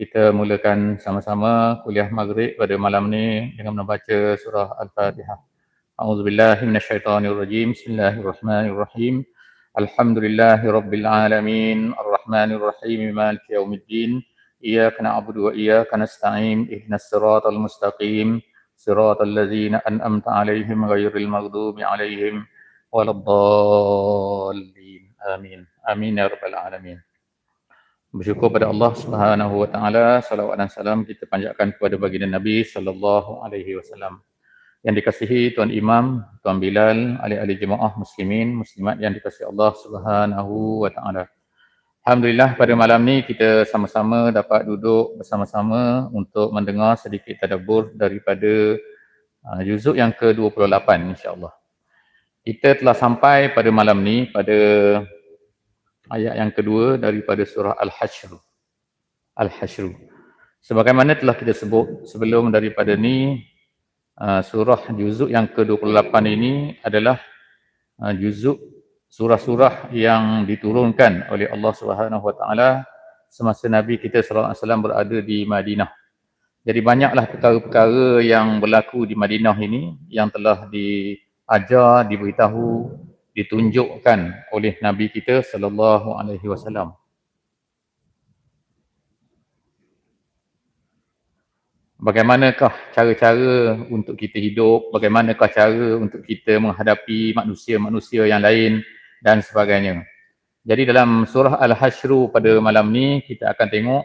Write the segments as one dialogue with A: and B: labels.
A: Kita mulakan sama-sama kuliah maghrib pada malam ni dengan membaca surah Al-Fatihah. A'udzubillahi minasyaitonirrajim. Bismillahirrahmanirrahim. Alhamdulillahi rabbil alamin. Arrahmanirrahim. Maliki yaumiddin. Iyyaka na'budu wa iyyaka nasta'in. Ihdinas siratal mustaqim. Siratal ladzina an'amta 'alaihim ghairil maghdubi 'alaihim waladdallin. Amin. Amin ya rabbal alamin. Bersyukur pada Allah Subhanahu wa taala, salawat dan salam kita panjatkan kepada baginda Nabi sallallahu alaihi wasallam. Yang dikasihi Tuan Imam, Tuan Bilal, ahli-ahli jemaah muslimin, muslimat yang dikasihi Allah Subhanahu wa taala. Alhamdulillah pada malam ni kita sama-sama dapat duduk bersama-sama untuk mendengar sedikit tadabbur daripada uh, juzuk yang ke-28 insya-Allah. Kita telah sampai pada malam ni pada ayat yang kedua daripada surah Al-Hashr. Al-Hashr. Sebagaimana telah kita sebut sebelum daripada ni uh, surah juzuk yang ke-28 ini adalah uh, juzuk surah-surah yang diturunkan oleh Allah Subhanahu Wa Taala semasa Nabi kita sallallahu alaihi wasallam berada di Madinah. Jadi banyaklah perkara-perkara yang berlaku di Madinah ini yang telah diajar, diberitahu ditunjukkan oleh Nabi kita sallallahu alaihi wasallam. Bagaimanakah cara-cara untuk kita hidup, bagaimanakah cara untuk kita menghadapi manusia-manusia yang lain dan sebagainya. Jadi dalam surah Al-Hasyr pada malam ni kita akan tengok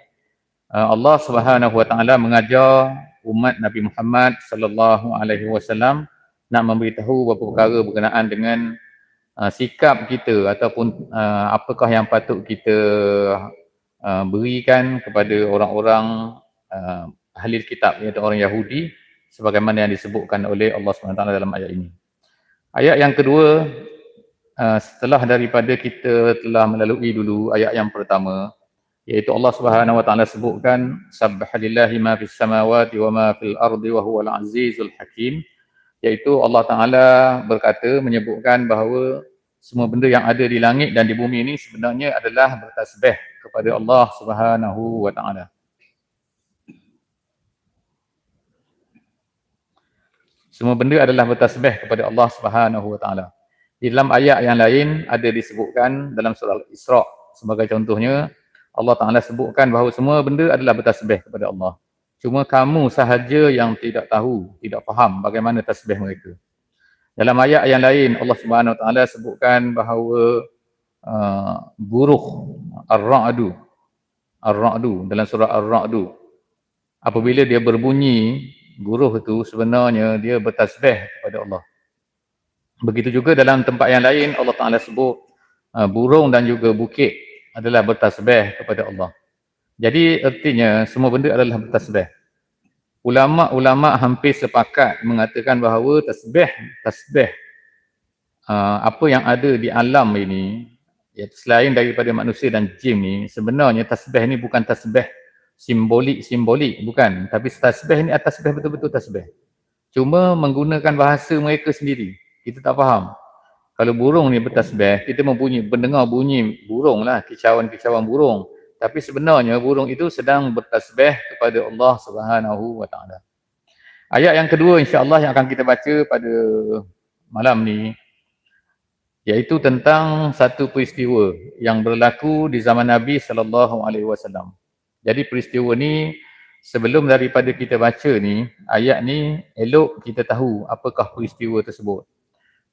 A: uh, Allah Subhanahu Wa Taala mengajar umat Nabi Muhammad sallallahu alaihi wasallam nak memberitahu beberapa perkara berkenaan dengan uh, sikap kita ataupun uh, apakah yang patut kita uh, berikan kepada orang-orang uh, ahli kitab iaitu orang Yahudi sebagaimana yang disebutkan oleh Allah SWT dalam ayat ini. Ayat yang kedua uh, setelah daripada kita telah melalui dulu ayat yang pertama iaitu Allah Subhanahu wa taala sebutkan subhanallahi ma fis samawati wa ma fil ardi wa huwal azizul hakim iaitu Allah Taala berkata menyebutkan bahawa semua benda yang ada di langit dan di bumi ini sebenarnya adalah bertasbih kepada Allah Subhanahu wa taala. Semua benda adalah bertasbih kepada Allah Subhanahu wa taala. Di dalam ayat yang lain ada disebutkan dalam surah Al-Isra sebagai contohnya Allah Taala sebutkan bahawa semua benda adalah bertasbih kepada Allah. Cuma kamu sahaja yang tidak tahu, tidak faham bagaimana tasbih mereka. Dalam ayat yang lain Allah Subhanahu Wa Taala sebutkan bahawa uh, buruh ar-ra'du ar-ra'du dalam surah ar-ra'du apabila dia berbunyi buruh itu sebenarnya dia bertasbih kepada Allah. Begitu juga dalam tempat yang lain Allah Taala sebut uh, burung dan juga bukit adalah bertasbih kepada Allah. Jadi artinya semua benda adalah bertasbih. Ulama-ulama hampir sepakat mengatakan bahawa tasbih, tasbih uh, apa yang ada di alam ini ya, selain daripada manusia dan jin ni sebenarnya tasbih ni bukan tasbih simbolik-simbolik bukan tapi tasbih ni atas tasbih betul-betul tasbih. Cuma menggunakan bahasa mereka sendiri. Kita tak faham. Kalau burung ni bertasbih, kita membunyi, mendengar bunyi burung lah, kicauan-kicauan burung. Tapi sebenarnya burung itu sedang bertasbih kepada Allah Subhanahu Wa Taala. Ayat yang kedua insya-Allah yang akan kita baca pada malam ni iaitu tentang satu peristiwa yang berlaku di zaman Nabi sallallahu alaihi wasallam. Jadi peristiwa ni sebelum daripada kita baca ni, ayat ni elok kita tahu apakah peristiwa tersebut.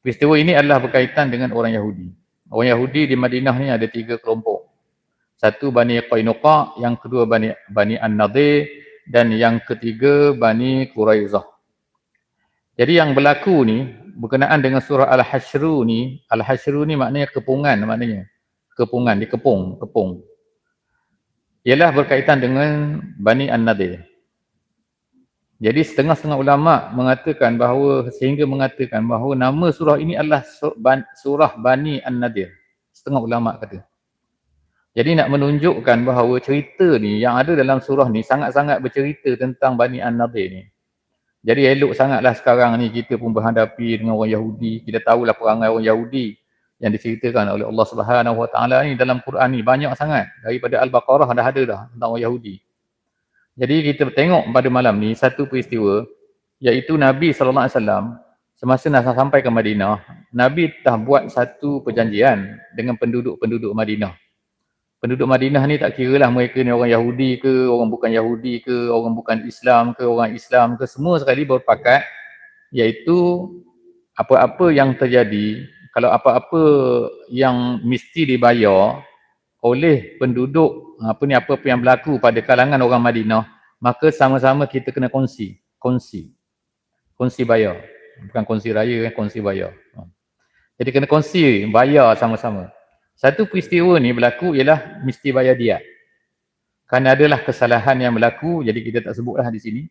A: Peristiwa ini adalah berkaitan dengan orang Yahudi. Orang Yahudi di Madinah ni ada tiga kelompok. Satu Bani Qainuqa, yang kedua Bani, Bani An-Nadir dan yang ketiga Bani Quraizah. Jadi yang berlaku ni berkenaan dengan surah Al-Hashru ni, Al-Hashru ni maknanya kepungan maknanya. Kepungan, dikepung, kepung. Ialah berkaitan dengan Bani An-Nadir. Jadi setengah-setengah ulama mengatakan bahawa sehingga mengatakan bahawa nama surah ini adalah surah Bani An-Nadir. Setengah ulama kata. Jadi nak menunjukkan bahawa cerita ni yang ada dalam surah ni sangat-sangat bercerita tentang Bani An-Nadir ni. Jadi elok sangatlah sekarang ni kita pun berhadapi dengan orang Yahudi. Kita tahulah perangai orang Yahudi yang diceritakan oleh Allah Subhanahu Wa Taala ni dalam Quran ni banyak sangat. Daripada Al-Baqarah dah ada dah tentang orang Yahudi. Jadi kita tengok pada malam ni satu peristiwa iaitu Nabi sallallahu alaihi wasallam semasa nak sampai ke Madinah, Nabi dah buat satu perjanjian dengan penduduk-penduduk Madinah penduduk Madinah ni tak kira lah mereka ni orang Yahudi ke, orang bukan Yahudi ke, orang bukan Islam ke, orang Islam ke, semua sekali berpakat iaitu apa-apa yang terjadi, kalau apa-apa yang mesti dibayar oleh penduduk, apa ni apa-apa yang berlaku pada kalangan orang Madinah, maka sama-sama kita kena kongsi, kongsi. Kongsi bayar. Bukan kongsi raya, eh, kongsi bayar. Jadi kena kongsi, bayar sama-sama. Satu peristiwa ni berlaku ialah mesti bayar dia. Kerana adalah kesalahan yang berlaku, jadi kita tak sebutlah di sini.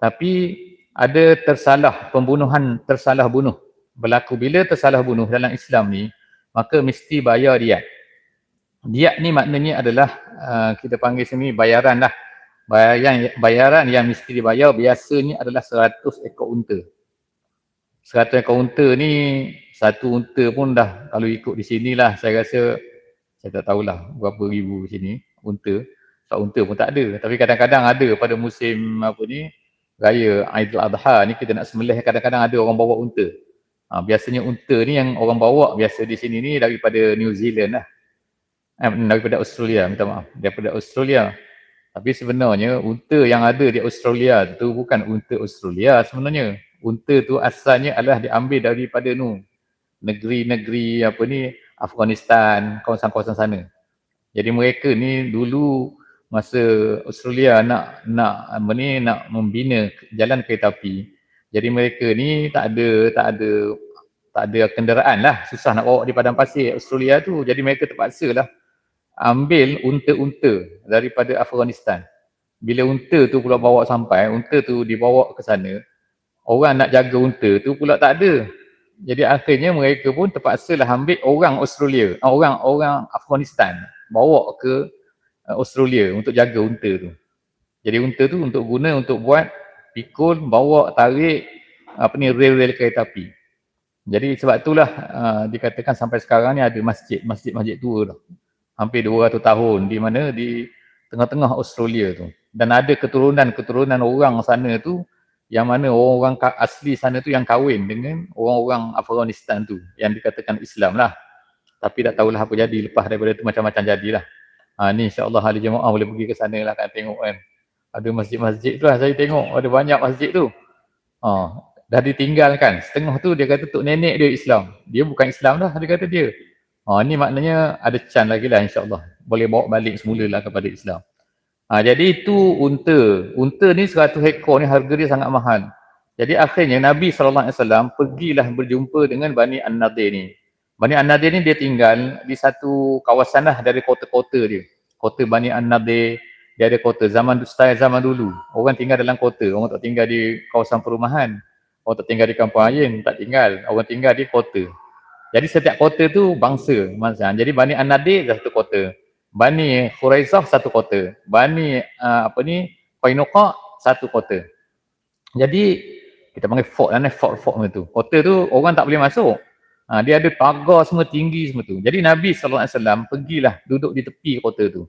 A: Tapi ada tersalah, pembunuhan tersalah bunuh. Berlaku bila tersalah bunuh dalam Islam ni, maka mesti bayar dia. Dia ni maknanya adalah, uh, kita panggil sini bayaran lah. Bayaran, bayaran yang mesti dibayar biasanya adalah 100 ekor unta. 100 ekor unta ni satu unta pun dah kalau ikut di sini lah saya rasa saya tak tahulah berapa ribu sini unta. Tak unta pun tak ada. Tapi kadang-kadang ada pada musim apa ni raya Aidil Adha ni kita nak sembelih kadang-kadang ada orang bawa unta. Ha, biasanya unta ni yang orang bawa biasa di sini ni daripada New Zealand lah. Eh, daripada Australia minta maaf. Daripada Australia. Tapi sebenarnya unta yang ada di Australia tu bukan unta Australia sebenarnya unta tu asalnya adalah diambil daripada nu negeri-negeri apa ni Afghanistan, kawasan-kawasan sana. Jadi mereka ni dulu masa Australia nak nak apa ni nak membina jalan kereta api. Jadi mereka ni tak ada tak ada tak ada kenderaan lah. Susah nak bawa di padang pasir Australia tu. Jadi mereka terpaksa lah ambil unta-unta daripada Afghanistan. Bila unta tu pula bawa sampai, unta tu dibawa ke sana, orang nak jaga unta tu pula tak ada. Jadi akhirnya mereka pun terpaksa lah ambil orang Australia, ah, orang orang Afghanistan bawa ke uh, Australia untuk jaga unta tu. Jadi unta tu untuk guna untuk buat pikul, bawa, tarik apa ni rel-rel kereta api. Jadi sebab itulah uh, dikatakan sampai sekarang ni ada masjid, masjid-masjid tua dah. Hampir 200 tahun di mana di tengah-tengah Australia tu. Dan ada keturunan-keturunan orang sana tu yang mana orang-orang asli sana tu yang kahwin dengan orang-orang Afghanistan tu yang dikatakan Islam lah. Tapi tak tahulah apa jadi lepas daripada tu macam-macam jadilah. Ha, ni insyaAllah hari jemaah boleh pergi ke sana lah kan tengok kan. Ada masjid-masjid tu lah saya tengok ada banyak masjid tu. Ha, dah ditinggalkan. Setengah tu dia kata tok nenek dia Islam. Dia bukan Islam dah dia kata dia. Ha, ni maknanya ada chance lagi lah insyaAllah. Boleh bawa balik semula lah kepada Islam Ha, jadi itu unta. Unta ni 100 ekor ni harga dia sangat mahal. Jadi akhirnya Nabi SAW pergilah berjumpa dengan Bani An-Nadir ni. Bani An-Nadir ni dia tinggal di satu kawasan lah dari kota-kota dia. Kota Bani An-Nadir, dia ada kota zaman style zaman dulu. Orang tinggal dalam kota, orang tak tinggal di kawasan perumahan. Orang tak tinggal di kampung ayin, tak tinggal. Orang tinggal di kota. Jadi setiap kota tu bangsa. Jadi Bani An-Nadir satu kota. Bani Khuraizah satu kota. Bani uh, apa ni Qainuqa satu kota. Jadi kita panggil fort lah fort fort tu. Kota tu orang tak boleh masuk. Ha, dia ada pagar semua tinggi semua tu. Jadi Nabi SAW pergilah duduk di tepi kota tu.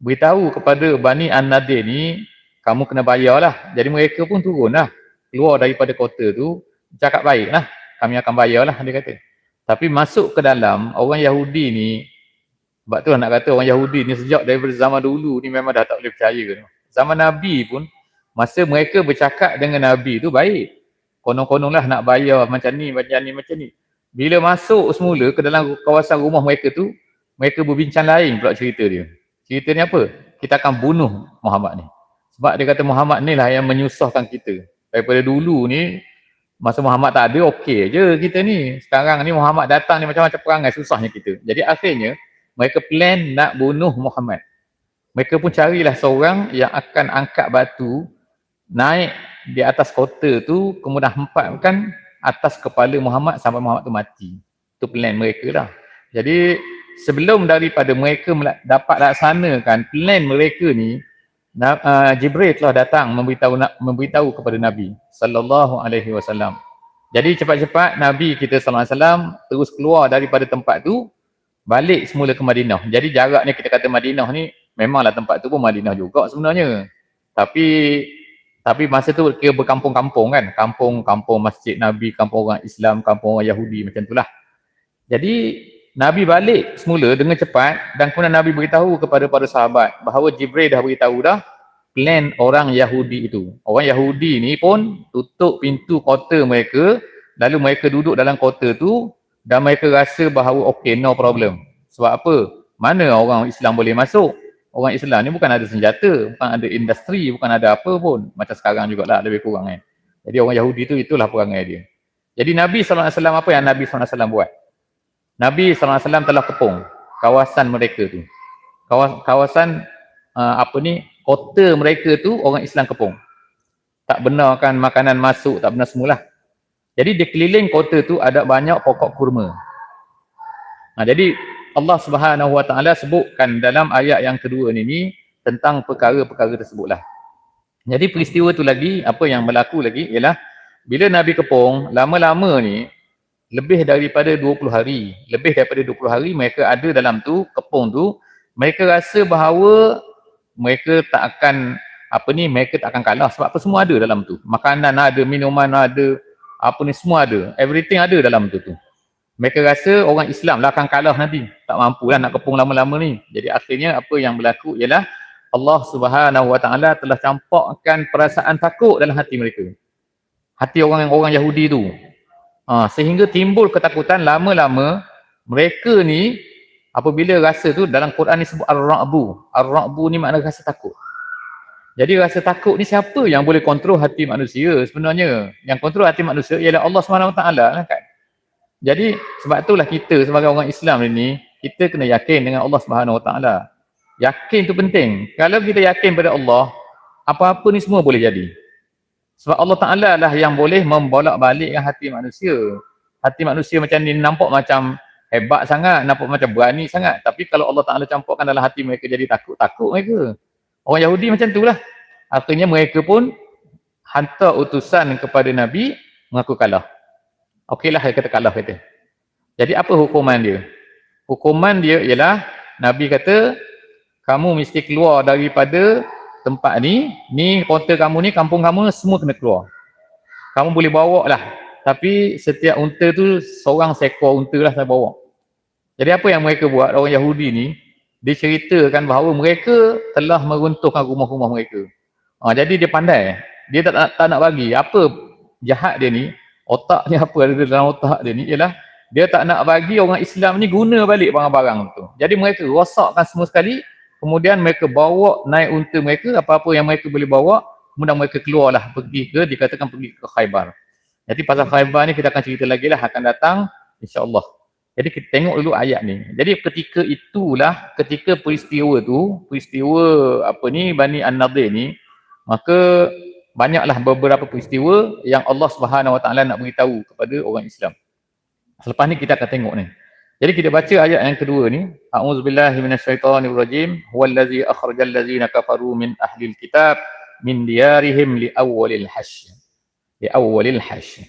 A: Beritahu kepada Bani An-Nadir ni, kamu kena bayar lah. Jadi mereka pun turun lah. Keluar daripada kota tu, cakap baik lah. Kami akan bayar lah, dia kata. Tapi masuk ke dalam, orang Yahudi ni, sebab tu nak kata orang Yahudi ni sejak daripada zaman dulu ni memang dah tak boleh percaya. Zaman Nabi pun masa mereka bercakap dengan Nabi tu baik. Konon-konon lah nak bayar macam ni, macam ni, macam ni. Bila masuk semula ke dalam kawasan rumah mereka tu, mereka berbincang lain pula cerita dia. Cerita ni apa? Kita akan bunuh Muhammad ni. Sebab dia kata Muhammad ni lah yang menyusahkan kita. Daripada dulu ni, masa Muhammad tak ada, okey je kita ni. Sekarang ni Muhammad datang ni macam-macam perangai, susahnya kita. Jadi akhirnya, mereka plan nak bunuh Muhammad. Mereka pun carilah seorang yang akan angkat batu, naik di atas kota tu kemudian hempatkan atas kepala Muhammad sampai Muhammad tu mati. Itu plan mereka lah. Jadi sebelum daripada mereka dapat laksanakan plan mereka ni uh, Jibril telah datang memberitahu memberitahu kepada Nabi sallallahu alaihi wasallam. Jadi cepat-cepat Nabi kita sallallahu alaihi wasallam terus keluar daripada tempat tu balik semula ke Madinah. Jadi jaraknya kita kata Madinah ni memanglah tempat tu pun Madinah juga sebenarnya. Tapi tapi masa tu kira berkampung-kampung kan. Kampung-kampung masjid Nabi, kampung orang Islam, kampung orang Yahudi macam itulah. Jadi Nabi balik semula dengan cepat dan kemudian Nabi beritahu kepada para sahabat bahawa Jibril dah beritahu dah plan orang Yahudi itu. Orang Yahudi ni pun tutup pintu kota mereka lalu mereka duduk dalam kota tu dan mereka rasa bahawa okay no problem. Sebab apa? Mana orang Islam boleh masuk? orang Islam ni bukan ada senjata, bukan ada industri, bukan ada apa pun. Macam sekarang jugalah lebih kurang kan. Jadi orang Yahudi tu itulah perangai dia. Jadi Nabi SAW apa yang Nabi SAW buat? Nabi SAW telah kepung kawasan mereka tu. Kawasan uh, apa ni, kota mereka tu orang Islam kepung. Tak benarkan makanan masuk, tak benar semulah. Jadi di keliling kota tu ada banyak pokok kurma. Nah, jadi Allah Subhanahu Wa Taala sebutkan dalam ayat yang kedua ni, ni tentang perkara-perkara tersebutlah. Jadi peristiwa tu lagi apa yang berlaku lagi ialah bila Nabi Kepong lama-lama ni lebih daripada 20 hari, lebih daripada 20 hari mereka ada dalam tu kepong tu, mereka rasa bahawa mereka tak akan apa ni mereka tak akan kalah sebab apa semua ada dalam tu. Makanan ada, minuman ada, apa ni semua ada. Everything ada dalam tu tu. Mereka rasa orang Islam lah akan kalah nanti. Tak mampu lah nak kepung lama-lama ni. Jadi akhirnya apa yang berlaku ialah Allah subhanahu wa ta'ala telah campakkan perasaan takut dalam hati mereka. Hati orang orang Yahudi tu. Ha, sehingga timbul ketakutan lama-lama mereka ni apabila rasa tu dalam Quran ni sebut Ar-Ra'bu. Ar-Ra'bu ni makna rasa takut jadi rasa takut ni siapa yang boleh kontrol hati manusia sebenarnya yang kontrol hati manusia ialah Allah ta'ala lah kan jadi sebab itulah kita sebagai orang Islam ini kita kena yakin dengan Allah Taala. Yakin tu penting. Kalau kita yakin pada Allah, apa-apa ni semua boleh jadi. Sebab Allah Taala lah yang boleh membolak-balikkan hati manusia. Hati manusia macam ni nampak macam hebat sangat, nampak macam berani sangat. Tapi kalau Allah Taala campurkan dalam hati mereka jadi takut, takut mereka. Orang Yahudi macam itulah. Artinya mereka pun hantar utusan kepada Nabi mengaku kalah. Okeylah kata kalah kata. Jadi apa hukuman dia? Hukuman dia ialah Nabi kata kamu mesti keluar daripada tempat ni, ni kota kamu ni, kampung kamu semua kena keluar. Kamu boleh bawa lah. Tapi setiap unta tu seorang seekor unta lah saya bawa. Jadi apa yang mereka buat, orang Yahudi ni, dia ceritakan bahawa mereka telah meruntuhkan rumah-rumah mereka. Ha, jadi dia pandai. Dia tak, tak, tak nak bagi. Apa jahat dia ni, otaknya apa ada dalam otak dia ni ialah dia tak nak bagi orang Islam ni guna balik barang-barang tu. Jadi mereka rosakkan semua sekali, kemudian mereka bawa naik unta mereka, apa-apa yang mereka boleh bawa, kemudian mereka keluarlah pergi ke, dikatakan pergi ke Khaybar. Jadi pasal Khaybar ni kita akan cerita lagi lah akan datang, insyaAllah. Jadi kita tengok dulu ayat ni. Jadi ketika itulah, ketika peristiwa tu, peristiwa apa ni, Bani An-Nadir ni, maka banyaklah beberapa peristiwa yang Allah Subhanahu Wa Taala nak beritahu kepada orang Islam. Selepas ni kita akan tengok ni. Jadi kita baca ayat yang kedua ni, a'udzubillahi minasyaitonirrajim, huwallazi akhrajal ladzina kafaru min ahlil kitab min diyarihim li awwalil hasy. Li awwalil hasy.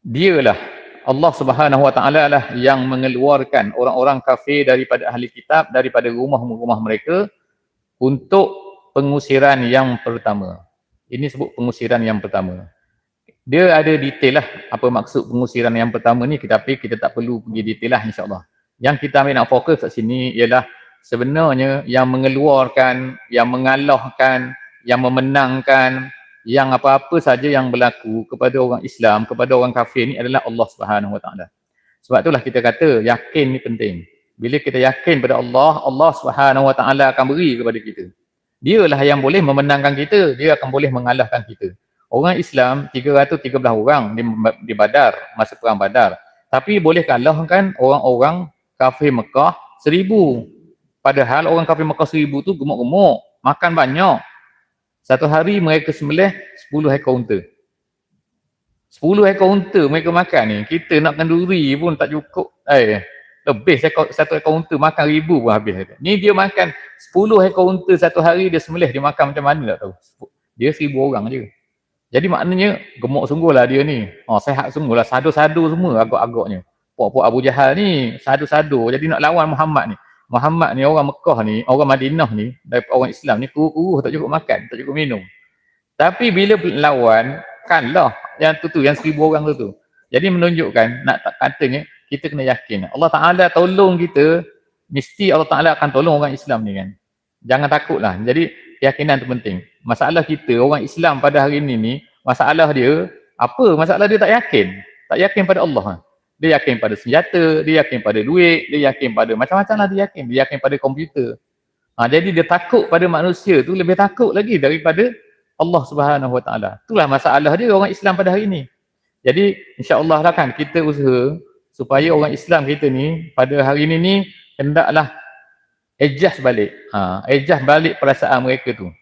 A: Dialah Allah Subhanahu Wa Taala lah yang mengeluarkan orang-orang kafir daripada ahli kitab daripada rumah-rumah mereka untuk pengusiran yang pertama. Ini sebut pengusiran yang pertama. Dia ada detail lah apa maksud pengusiran yang pertama ni tapi kita tak perlu pergi detail lah insyaAllah. Yang kita ambil nak fokus kat sini ialah sebenarnya yang mengeluarkan, yang mengalahkan, yang memenangkan, yang apa-apa saja yang berlaku kepada orang Islam, kepada orang kafir ni adalah Allah Subhanahu Wa Taala. Sebab itulah kita kata yakin ni penting. Bila kita yakin pada Allah, Allah Subhanahu Wa Taala akan beri kepada kita. Dialah yang boleh memenangkan kita, dia akan boleh mengalahkan kita. Orang Islam 313 orang di, di Badar, masa perang Badar. Tapi boleh kalahkan orang-orang kafir Mekah seribu. Padahal orang kafir Mekah seribu tu gemuk-gemuk, makan banyak. Satu hari mereka sembelih 10 ekor unta. 10 ekor unta mereka makan ni. Kita nak kenduri pun tak cukup. Eh, lebih satu, ekor unta makan ribu pun habis. Ni dia makan 10 ekor unta satu hari dia sembelih dia makan macam mana tak tahu. Dia seribu orang je. Jadi maknanya gemuk sungguh lah dia ni. Oh, sehat sungguh lah. Sadu-sadu semua agak-agaknya. Puak-puak Abu Jahal ni sadu-sadu. Jadi nak lawan Muhammad ni. Muhammad ni orang Mekah ni, orang Madinah ni, orang Islam ni kuru-kuru tak cukup makan, tak cukup minum. Tapi bila lawan, kanlah yang tu tu, yang seribu orang tu tu. Jadi menunjukkan, nak tak katanya, kita kena yakin. Allah Ta'ala tolong kita, mesti Allah Ta'ala akan tolong orang Islam ni kan. Jangan takutlah. Jadi keyakinan tu penting. Masalah kita, orang Islam pada hari ini ni, masalah dia, apa? Masalah dia tak yakin. Tak yakin pada Allah. Dia yakin pada senjata, dia yakin pada duit, dia yakin pada macam-macam lah dia yakin. Dia yakin pada komputer. Ha, jadi dia takut pada manusia tu lebih takut lagi daripada Allah Subhanahu Wa Taala. Itulah masalah dia orang Islam pada hari ini. Jadi insya-Allah lah kan kita usaha supaya orang Islam kita ni pada hari ini ni hendaklah adjust balik. Ha, adjust balik perasaan mereka tu.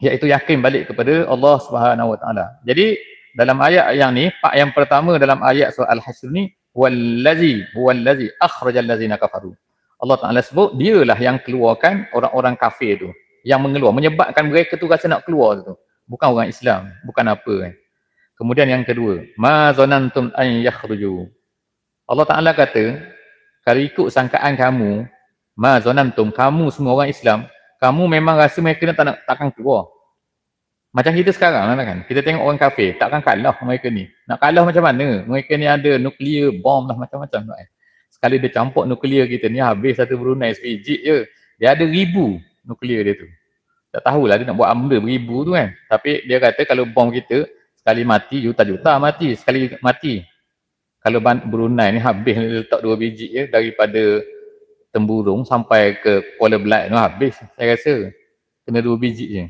A: Iaitu yakin balik kepada Allah Subhanahu Wa Taala. Jadi dalam ayat yang ni, pak yang pertama dalam ayat surah Al-Hasr ni, wallazi huwallazi akhrajal ladzina kafaru. Allah Taala sebut dialah yang keluarkan orang-orang kafir tu, yang mengeluar, menyebabkan mereka tu rasa nak keluar tu. Bukan orang Islam, bukan apa kan. Kemudian yang kedua, ma zanantum an yakhruju. Allah Taala kata, kalau ikut sangkaan kamu, ma zanantum kamu semua orang Islam, kamu memang rasa mereka tak nak takkan keluar. Macam kita sekarang lah kan. Kita tengok orang kafir. Takkan kalah mereka ni. Nak kalah macam mana? Mereka ni ada nuklear, bom lah macam-macam. Kan? Sekali dia campur nuklear kita ni habis satu Brunei sebiji je. Dia ada ribu nuklear dia tu. Tak tahulah dia nak buat benda beribu tu kan. Tapi dia kata kalau bom kita sekali mati juta-juta mati. Sekali mati. Kalau Brunei ni habis letak dua biji je daripada temburung sampai ke Kuala Belait tu habis saya rasa. Kena dua biji je.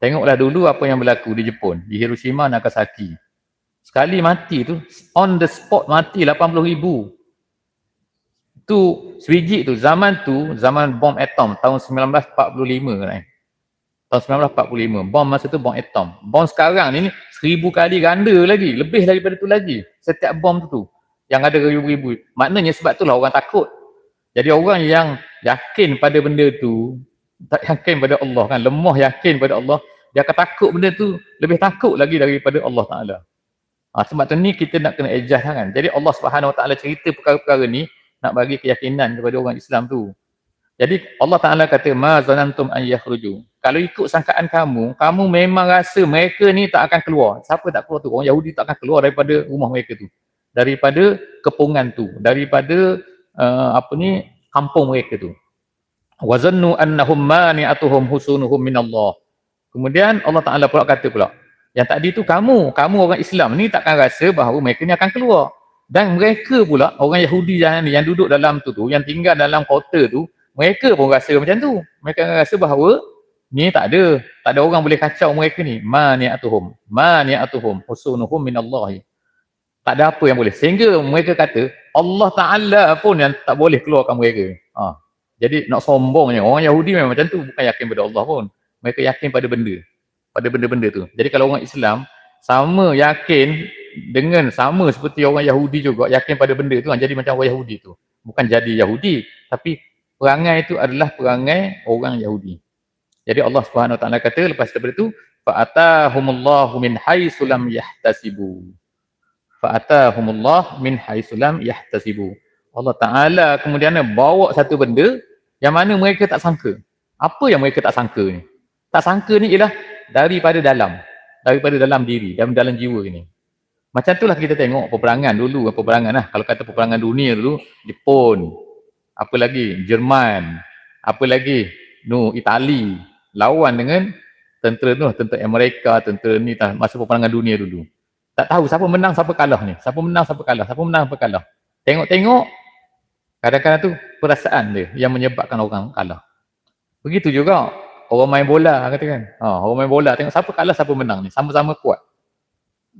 A: Tengoklah dulu apa yang berlaku di Jepun, di Hiroshima, Nagasaki. Sekali mati tu, on the spot mati 80 ribu. Tu, sebiji tu, zaman tu, zaman bom atom, tahun 1945 kan eh. Tahun 1945, bom masa tu bom atom. Bom sekarang ni, seribu kali ganda lagi, lebih daripada tu lagi. Setiap bom tu tu, yang ada ribu-ribu. Maknanya sebab tu lah orang takut. Jadi orang yang yakin pada benda tu, tak yakin pada Allah kan lemah yakin pada Allah dia akan takut benda tu lebih takut lagi daripada Allah Taala. Ha, sebab tu ni kita nak kena adjust kan. Jadi Allah Subhanahu Wa Taala cerita perkara-perkara ni nak bagi keyakinan kepada orang Islam tu. Jadi Allah Taala kata ma zanantum an yakhruju. Kalau ikut sangkaan kamu, kamu memang rasa mereka ni tak akan keluar. Siapa tak keluar tu? Orang Yahudi tak akan keluar daripada rumah mereka tu. Daripada kepungan tu, daripada uh, apa ni kampung mereka tu wa zannu annahum mani'atuhum husunuhum minallah. Kemudian Allah Taala pula kata pula, yang tadi tu kamu, kamu orang Islam ni takkan rasa bahawa mereka ni akan keluar. Dan mereka pula orang Yahudi yang yang duduk dalam tu tu, yang tinggal dalam kota tu, mereka pun rasa macam tu. Mereka rasa bahawa ni tak ada, tak ada orang boleh kacau mereka ni. Mani'atuhum, mani'atuhum husunuhum minallahi. Tak ada apa yang boleh. Sehingga mereka kata Allah Taala pun yang tak boleh keluarkan mereka. Ha. Jadi nak sombongnya, orang Yahudi memang macam tu, bukan yakin pada Allah pun. Mereka yakin pada benda. Pada benda-benda tu. Jadi kalau orang Islam, sama yakin dengan sama seperti orang Yahudi juga, yakin pada benda tu, jadi macam orang Yahudi tu. Bukan jadi Yahudi, tapi perangai itu adalah perangai orang Yahudi. Jadi Allah Subhanahu Wa Taala kata lepas daripada itu fa'atahumullahu min haitsu lam yahtasibu. Fa'atahumullahu min haitsu lam yahtasibu. Allah Taala kemudian bawa satu benda yang mana mereka tak sangka. Apa yang mereka tak sangka ni? Tak sangka ni ialah daripada dalam. Daripada dalam diri, dalam dalam jiwa ini. Macam itulah kita tengok peperangan dulu, peperangan lah. Kalau kata peperangan dunia dulu, Jepun, apa lagi, Jerman, apa lagi, no, Itali, lawan dengan tentera tu, tentera Amerika, tentera ni, masa peperangan dunia dulu. Tak tahu siapa menang, siapa kalah ni. Siapa menang, siapa kalah, siapa menang, siapa kalah. Tengok-tengok, kadang-kadang tu perasaan dia yang menyebabkan orang kalah. Begitu juga orang main bola kata kan. Ha, orang main bola tengok siapa kalah siapa menang ni. Sama-sama kuat.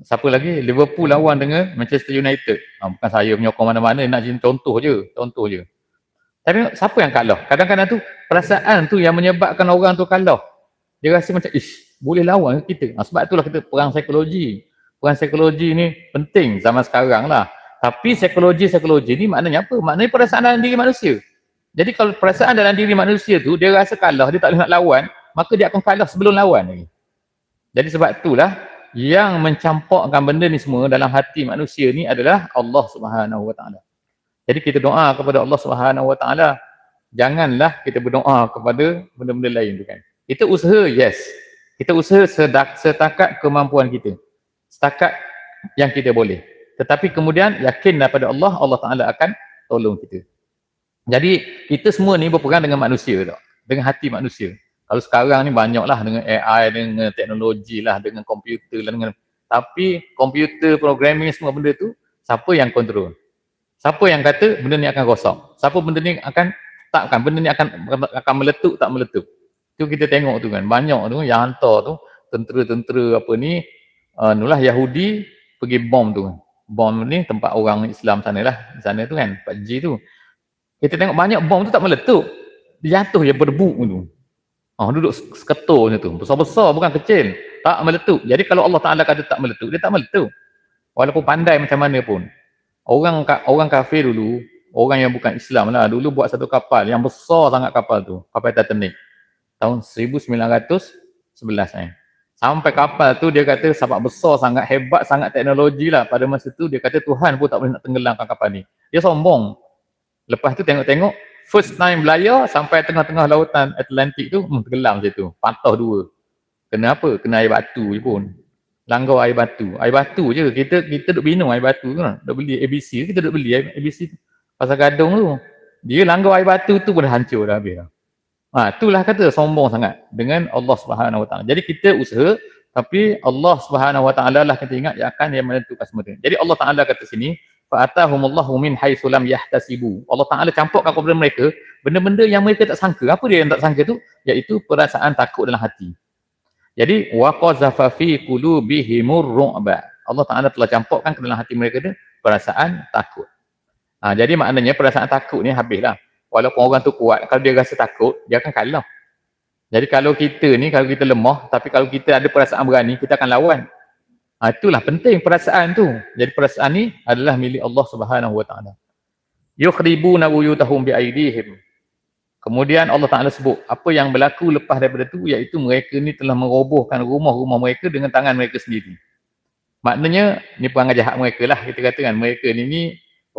A: Siapa lagi? Liverpool lawan dengan Manchester United. Ha, bukan saya menyokong mana-mana nak jadi contoh je, contoh je. Tapi siapa yang kalah? Kadang-kadang tu perasaan tu yang menyebabkan orang tu kalah. Dia rasa macam ish, boleh lawan kita. Ha, sebab itulah kita perang psikologi. Perang psikologi ni penting zaman sekarang lah. Tapi psikologi-psikologi ni maknanya apa? Maknanya perasaan dalam diri manusia. Jadi kalau perasaan dalam diri manusia tu, dia rasa kalah, dia tak boleh nak lawan, maka dia akan kalah sebelum lawan lagi. Jadi sebab itulah, yang mencampakkan benda ni semua dalam hati manusia ni adalah Allah Subhanahu Wa Taala. Jadi kita doa kepada Allah Subhanahu Wa Taala, janganlah kita berdoa kepada benda-benda lain tu kan. Kita usaha, yes. Kita usaha sedak, setakat kemampuan kita. Setakat yang kita boleh. Tetapi kemudian yakinlah pada Allah, Allah Ta'ala akan tolong kita. Jadi kita semua ni berpegang dengan manusia tak? Dengan hati manusia. Kalau sekarang ni banyaklah dengan AI, dengan teknologi lah, dengan komputer lah, dengan tapi komputer, programming semua benda tu, siapa yang kontrol? Siapa yang kata benda ni akan rosak? Siapa benda ni akan takkan benda ni akan akan meletup tak meletup? Tu kita tengok tu kan, banyak tu yang hantar tu tentera-tentera apa ni, uh, nulah Yahudi pergi bom tu kan bom ni tempat orang Islam sana lah sana tu kan 4G tu. Kita tengok banyak bom tu tak meletup. Dia jatuh je berdebu tu. Oh, duduk seketul tu. Besar-besar bukan kecil. Tak meletup. Jadi kalau Allah Ta'ala kata tak meletup dia tak meletup. Walaupun pandai macam mana pun. Orang orang kafir dulu orang yang bukan Islam lah dulu buat satu kapal yang besar sangat kapal tu. Kapal Titanic. Tahun 1911 eh Sampai kapal tu dia kata sebab besar sangat, hebat sangat teknologi lah. Pada masa tu dia kata Tuhan pun tak boleh nak tenggelamkan kapal ni. Dia sombong. Lepas tu tengok-tengok, first time belayar sampai tengah-tengah lautan Atlantik tu, hmm, tenggelam macam tu. Patah dua. Kenapa? Kena air batu je pun. Langgar air batu. Air batu je. Kita kita duk minum air batu tu kan. Duk beli ABC, kita duk beli ABC pasal gadung tu. Dia langgar air batu tu pun dah hancur dah habis dah. Ha, itulah kata sombong sangat dengan Allah Subhanahu Wa Taala. Jadi kita usaha tapi Allah Subhanahu Wa Taala lah kita ingat yang akan yang menentukan semua. Jadi Allah Taala kata sini fa atahumullahu min haitsu lam yahtasibu. Allah Taala campurkan kepada mereka benda-benda yang mereka tak sangka. Apa dia yang tak sangka tu? Iaitu perasaan takut dalam hati. Jadi wa qazafa fi qulubihimur ru'ba. Allah Taala telah campurkan ke dalam hati mereka tu perasaan takut. Ha, jadi maknanya perasaan takut ni habislah walaupun orang tu kuat, kalau dia rasa takut, dia akan kalah. Jadi kalau kita ni, kalau kita lemah, tapi kalau kita ada perasaan berani, kita akan lawan. Ha, itulah penting perasaan tu. Jadi perasaan ni adalah milik Allah Subhanahu Wa Taala. Yukhribuna wuyutahum biaidihim. Kemudian Allah Taala sebut apa yang berlaku lepas daripada tu iaitu mereka ni telah merobohkan rumah-rumah mereka dengan tangan mereka sendiri. Maknanya ni perangai jahat mereka lah kita katakan mereka ni ni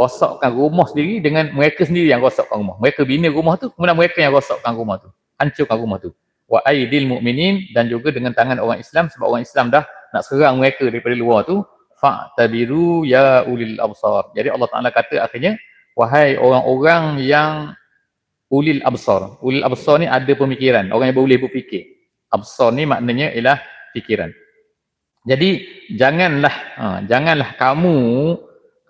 A: rosakkan rumah sendiri dengan mereka sendiri yang rosakkan rumah. Mereka bina rumah tu, kemudian mereka yang rosakkan rumah tu. Hancurkan rumah tu. Wa aidil mu'minin dan juga dengan tangan orang Islam sebab orang Islam dah nak serang mereka daripada luar tu. Fa'tabiru ya ulil absar. Jadi Allah Ta'ala kata akhirnya, wahai orang-orang yang ulil absar. Ulil absar ni ada pemikiran. Orang yang boleh berfikir. Absar ni maknanya ialah fikiran. Jadi janganlah ha, janganlah kamu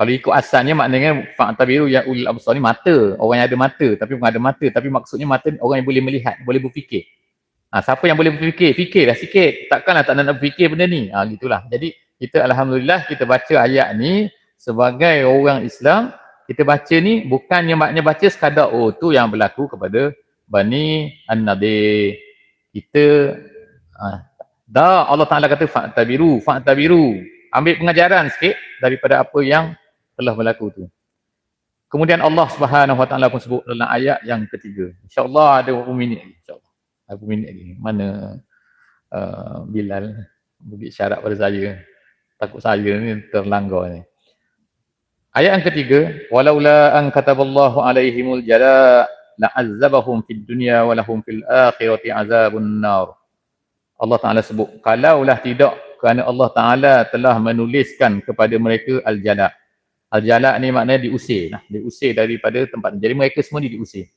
A: kalau ikut asalnya maknanya fakta biru yang ulil absar ni mata, orang yang ada mata tapi bukan ada mata tapi maksudnya mata orang yang boleh melihat, boleh berfikir. Ha, siapa yang boleh berfikir? Fikirlah sikit. Takkanlah tak nak berfikir benda ni. Ha, gitulah. Jadi kita alhamdulillah kita baca ayat ni sebagai orang Islam, kita baca ni bukannya maknanya baca sekadar oh tu yang berlaku kepada Bani An-Nadir. Kita ha, dah Allah Taala kata fakta biru, fakta biru. Ambil pengajaran sikit daripada apa yang telah berlaku tu. Kemudian Allah Subhanahu Wa Taala pun sebut dalam ayat yang ketiga. Insya-Allah ada beberapa minit lagi. Insya-Allah. Ada beberapa minit lagi. Mana uh, Bilal bagi syarat pada saya. Takut saya ni terlanggar ni. Ayat yang ketiga, walaula an kataballahu alaihimul jala la'azzabahum fid dunya wa lahum fil akhirati azabun nar. Allah Taala sebut, kalaulah tidak kerana Allah Taala telah menuliskan kepada mereka al-jala. Al-Jalak ni maknanya diusir. Nah, diusir daripada tempat Jadi mereka semua ni diusir.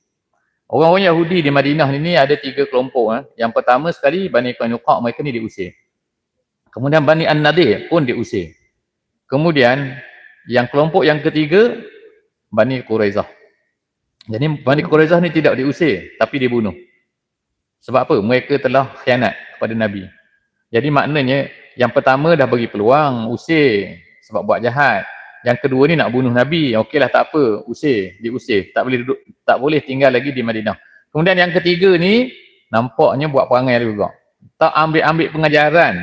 A: Orang-orang Yahudi di Madinah ni ada tiga kelompok. Eh. Yang pertama sekali Bani Qanuqa mereka ni diusir. Kemudian Bani An-Nadir pun diusir. Kemudian yang kelompok yang ketiga Bani Quraizah. Jadi Bani Quraizah ni tidak diusir tapi dibunuh. Sebab apa? Mereka telah khianat kepada Nabi. Jadi maknanya yang pertama dah bagi peluang usir sebab buat jahat. Yang kedua ni nak bunuh Nabi. Okeylah tak apa, usir, diusir. Tak boleh duduk, tak boleh tinggal lagi di Madinah. Kemudian yang ketiga ni nampaknya buat perangai juga. tak ambil-ambil pengajaran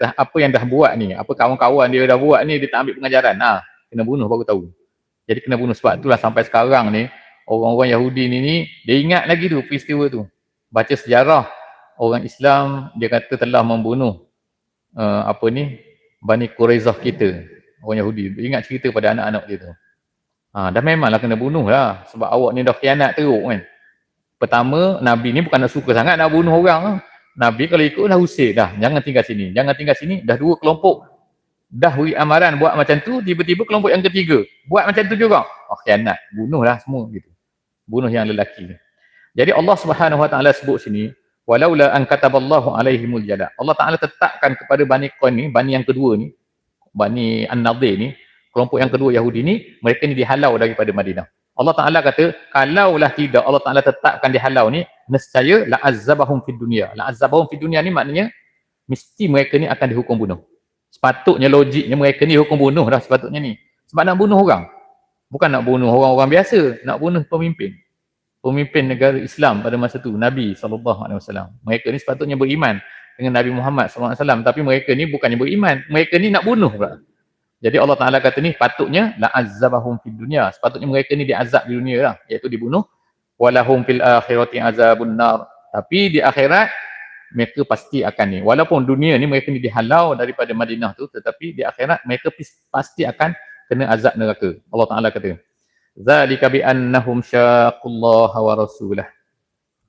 A: dah apa yang dah buat ni, apa kawan-kawan dia dah buat ni, dia tak ambil pengajaran. Ha, kena bunuh baru tahu. Jadi kena bunuh sebab itulah sampai sekarang ni, orang-orang Yahudi ni, ni dia ingat lagi tu peristiwa tu. Baca sejarah, orang Islam dia kata telah membunuh uh, apa ni, Bani Quraizah kita, orang Yahudi. Ingat cerita pada anak-anak dia tu. Ha, dah memanglah kena bunuh lah. Sebab awak ni dah khianat teruk kan. Pertama, Nabi ni bukan nak suka sangat nak bunuh orang. Nabi kalau ikut dah usir dah. Jangan tinggal sini. Jangan tinggal sini. Dah dua kelompok. Dah beri amaran buat macam tu. Tiba-tiba kelompok yang ketiga. Buat macam tu juga. Oh khianat. Bunuhlah semua gitu. Bunuh yang lelaki. Jadi Allah subhanahu wa ta'ala sebut sini. Walaula an kataballahu alaihimul jada. Allah ta'ala tetapkan kepada Bani Qan ni. Bani yang kedua ni. Bani An-Nadir ni kelompok yang kedua Yahudi ni mereka ni dihalau daripada Madinah. Allah Ta'ala kata kalaulah tidak Allah Ta'ala tetapkan dihalau ni nescaya la'azzabahum fid dunia. La'azzabahum fid dunia ni maknanya mesti mereka ni akan dihukum bunuh. Sepatutnya logiknya mereka ni hukum bunuh dah sepatutnya ni. Sebab nak bunuh orang. Bukan nak bunuh orang-orang biasa nak bunuh pemimpin. Pemimpin negara Islam pada masa tu Nabi SAW mereka ni sepatutnya beriman dengan Nabi Muhammad SAW tapi mereka ni bukannya beriman mereka ni nak bunuh pula jadi Allah Ta'ala kata ni patutnya la azabahum fid dunia. Sepatutnya mereka ni diazab di dunia lah. Iaitu dibunuh. Walahum fil akhirati azabun nar. Tapi di akhirat mereka pasti akan ni. Walaupun dunia ni mereka ni dihalau daripada Madinah tu. Tetapi di akhirat mereka pasti akan kena azab neraka. Allah Ta'ala kata. Zalika bi'annahum syaqullaha wa rasulah.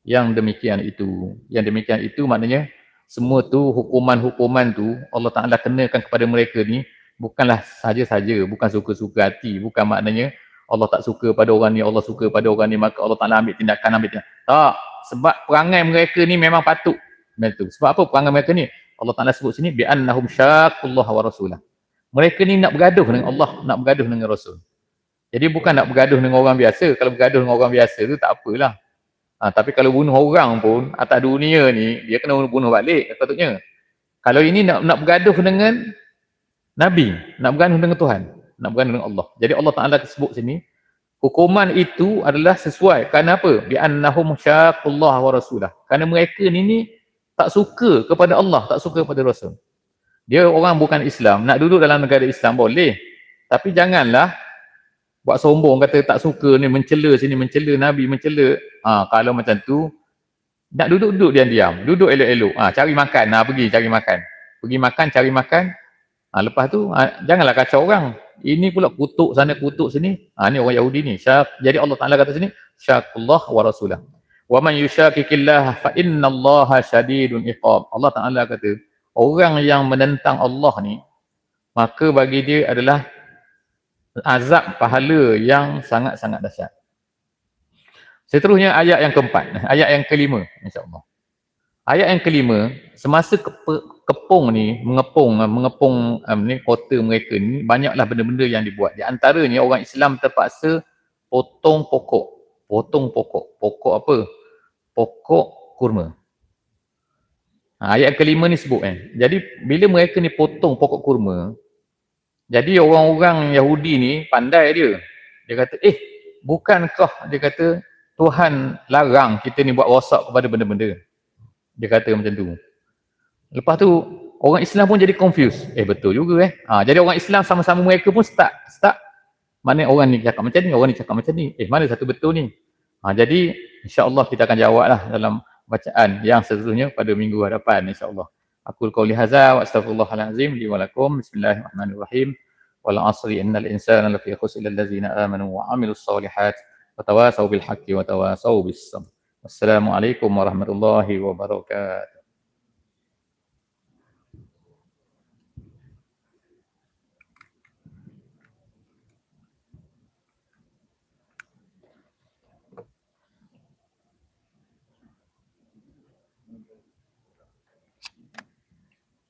A: Yang demikian itu. Yang demikian itu maknanya semua tu hukuman-hukuman tu Allah Ta'ala kenakan kepada mereka ni bukanlah saja-saja, bukan suka-suka hati, bukan maknanya Allah tak suka pada orang ni, Allah suka pada orang ni, maka Allah Ta'ala ambil tindakan, ambil tindakan. Tak, sebab perangai mereka ni memang patut. Betul. Sebab apa perangai mereka ni? Allah Ta'ala sebut sini, bi'annahum syakullah wa rasulah. Mereka ni nak bergaduh dengan Allah, nak bergaduh dengan Rasul. Jadi bukan nak bergaduh dengan orang biasa. Kalau bergaduh dengan orang biasa tu tak apalah. Ha, tapi kalau bunuh orang pun, atas dunia ni, dia kena bunuh balik, patutnya. Kalau ini nak nak bergaduh dengan Nabi nak bergaduh dengan Tuhan, nak bergaduh dengan Allah. Jadi Allah Taala sebut sini, hukuman itu adalah sesuai. Kerana apa? Bi annahum syaqullah wa rasulah. Kerana mereka ni ni tak suka kepada Allah, tak suka kepada Rasul. Dia orang bukan Islam, nak duduk dalam negara Islam boleh. Tapi janganlah buat sombong kata tak suka ni mencela sini mencela Nabi mencela. Ha, kalau macam tu nak duduk-duduk diam-diam, duduk elok-elok. Ha, cari makan, nah pergi cari makan. Pergi makan, cari makan, Ha, lepas tu ha, janganlah kacau orang. Ini pula kutuk sana kutuk sini. Ha, ni orang Yahudi ni. Syak, jadi Allah Taala kata sini syakullah wa rasulah. Wa man yushakikillah fa innallaha syadidun iqab. Allah Taala kata orang yang menentang Allah ni maka bagi dia adalah azab pahala yang sangat-sangat dahsyat. Seterusnya ayat yang keempat, ayat yang kelima insya-Allah. Ayat yang kelima, semasa kepung ni mengepung mengepung um, ni kota mereka ni banyaklah benda-benda yang dibuat. Di antaranya orang Islam terpaksa potong pokok. Potong pokok. Pokok apa? Pokok kurma. Ha, ayat kelima ni sebut kan jadi bila mereka ni potong pokok kurma jadi orang-orang Yahudi ni pandai dia dia kata eh bukankah dia kata Tuhan larang kita ni buat rosak kepada benda-benda dia kata macam tu Lepas tu orang Islam pun jadi confused. Eh betul juga eh. Ha, jadi orang Islam sama-sama mereka pun start start mana orang ni cakap macam ni, orang ni cakap macam ni. Eh mana satu betul ni? Ha, jadi insya-Allah kita akan jawablah dalam bacaan yang seterusnya pada minggu hadapan insya-Allah. أقول قولي هذا وأستغفر الله العظيم لي ولكم. بسم الله الرحمن الرحيم. والعصر إن الإنسان لفي خسر إلا الذين آمنوا وعملوا الصالحات وتواصوا بالحق وتواصوا بالصبر. والسلام عليكم ورحمة الله وبركاته.